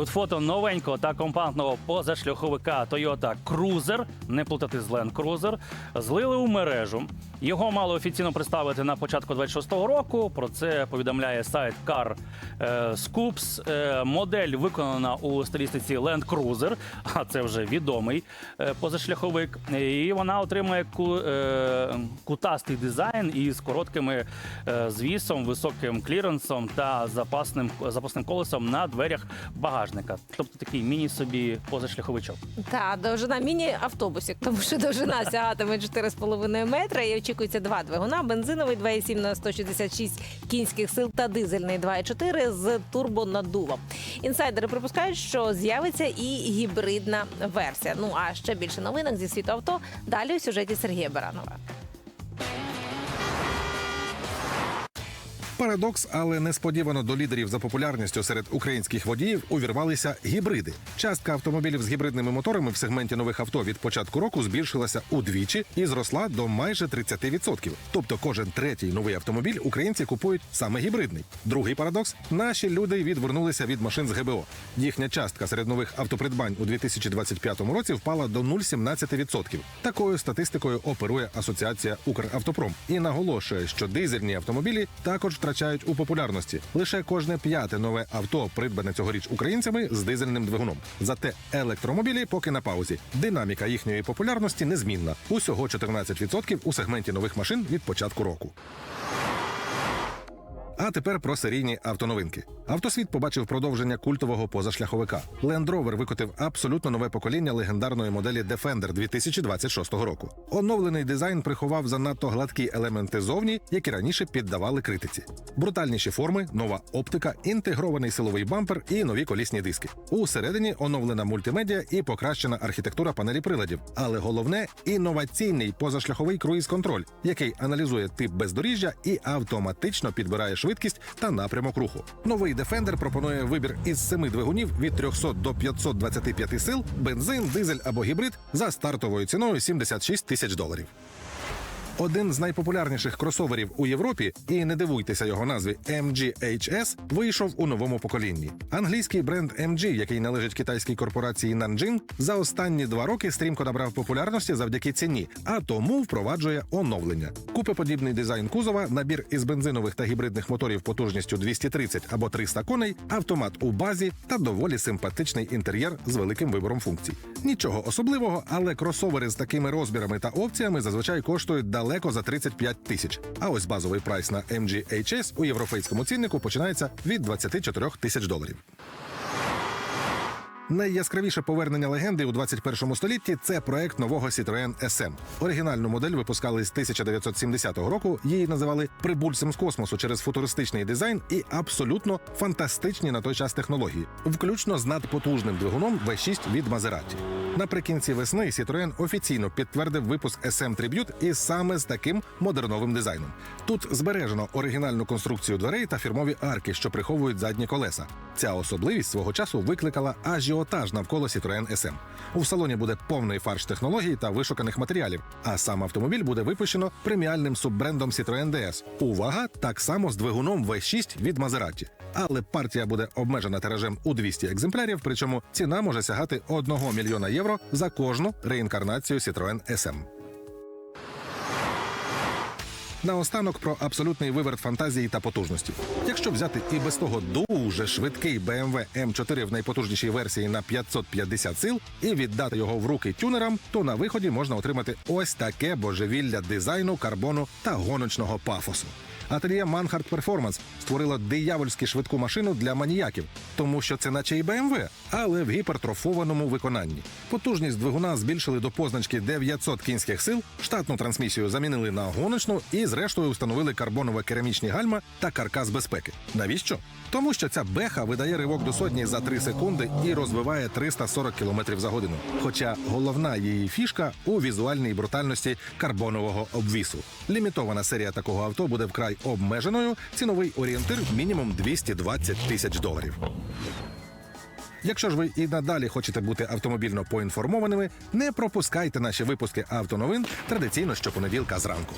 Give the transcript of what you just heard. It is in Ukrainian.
Тут фото новенького та компактного позашляховика Toyota Cruiser, не плутати з Land Cruiser, злили у мережу. Його мали офіційно представити на початку 26-го року. Про це повідомляє сайт Car е, Scoops. Е, Модель виконана у стилістиці Land Cruiser, а це вже відомий е, позашляховик. І вона отримує кутастий дизайн із короткими звісом, високим кліренсом та запасним колесом на дверях багажника. Тобто такий міні собі позашляховичок. Та довжина міні-автобусик, тому що довжина сягатиме 4,5 метра і очікується два двигуна: бензиновий 2,7 на 166 кінських сил та дизельний 2,4 з турбонаддувом. Інсайдери припускають, що з'явиться і гібридна версія. Ну а ще більше новинок зі світу авто далі у сюжеті Сергія Баранова. Парадокс, але несподівано до лідерів за популярністю серед українських водіїв увірвалися гібриди. Частка автомобілів з гібридними моторами в сегменті нових авто від початку року збільшилася удвічі і зросла до майже 30%. Тобто кожен третій новий автомобіль українці купують саме гібридний. Другий парадокс: наші люди відвернулися від машин з ГБО. Їхня частка серед нових автопридбань у 2025 році впала до 0,17%. Такою статистикою оперує асоціація Укравтопром і наголошує, що дизельні автомобілі також втрачають у популярності. Лише кожне п'яте нове авто, придбане цьогоріч українцями з дизельним двигуном. Зате електромобілі поки на паузі. Динаміка їхньої популярності незмінна. Усього 14% у сегменті нових машин від початку року. А тепер про серійні автоновинки. Автосвіт побачив продовження культового позашляховика. Land Rover викотив абсолютно нове покоління легендарної моделі Defender 2026 року. Оновлений дизайн приховав занадто гладкі елементи зовні, які раніше піддавали критиці. Брутальніші форми, нова оптика, інтегрований силовий бампер і нові колісні диски. Усередині оновлена мультимедіа і покращена архітектура панелі приладів. Але головне інноваційний позашляховий круїз-контроль, який аналізує тип бездоріжжя і автоматично підбирає швидкість та напрямок руху. Новий Defender пропонує вибір із семи двигунів від 300 до 525 сил, бензин, дизель або гібрид за стартовою ціною 76 тисяч доларів. Один з найпопулярніших кросоверів у Європі, і не дивуйтеся його назві MG HS, вийшов у новому поколінні. Англійський бренд MG, який належить китайській корпорації Nanjing, за останні два роки стрімко набрав популярності завдяки ціні, а тому впроваджує оновлення. Купеподібний дизайн кузова, набір із бензинових та гібридних моторів потужністю 230 або 300 коней, автомат у базі та доволі симпатичний інтер'єр з великим вибором функцій. Нічого особливого, але кросовери з такими розмірами та опціями зазвичай коштують далеко за 35 тисяч. А ось базовий прайс на MGHS у європейському ціннику починається від 24 тисяч доларів. Найяскравіше повернення легенди у 21 столітті це проект нового Citroën SM. Оригінальну модель випускали з 1970 року. Її називали прибульцем з космосу через футуристичний дизайн і абсолютно фантастичні на той час технології, включно з надпотужним двигуном V6 від Maserati. Наприкінці весни Citroën офіційно підтвердив випуск SM Tribute і саме з таким модерновим дизайном. Тут збережено оригінальну конструкцію дверей та фірмові арки, що приховують задні колеса. Ця особливість свого часу викликала ажіотаж навколо Citroën SM. У салоні буде повний фарш технологій та вишуканих матеріалів, а сам автомобіль буде випущено преміальним суббрендом Citroën DS. Увага, так само з двигуном V6 від Maserati. Але партія буде обмежена тиражем у 200 екземплярів, причому ціна може сягати 1 мільйона євро за кожну реінкарнацію Citroën SM. Наостанок про абсолютний виверт фантазії та потужності. Якщо взяти і без того дуже швидкий BMW M4 в найпотужнішій версії на 550 сил і віддати його в руки тюнерам, то на виході можна отримати ось таке божевілля дизайну, карбону та гоночного пафосу. Ательє Manhart Performance створило диявольськи швидку машину для маніяків, тому що це наче і BMW, але в гіпертрофованому виконанні. Потужність двигуна збільшили до позначки 900 кінських сил, штатну трансмісію замінили на гоночну і, зрештою, встановили карбонове керамічні гальма та каркас безпеки. Навіщо? Тому що ця беха видає ривок до сотні за 3 секунди і розвиває 340 км за годину. Хоча головна її фішка у візуальній брутальності карбонового обвісу. Лімітована серія такого авто буде вкрай обмеженою. Ціновий орієнтир мінімум 220 тисяч доларів. Якщо ж ви і надалі хочете бути автомобільно поінформованими, не пропускайте наші випуски автоновин традиційно щопонеділка зранку.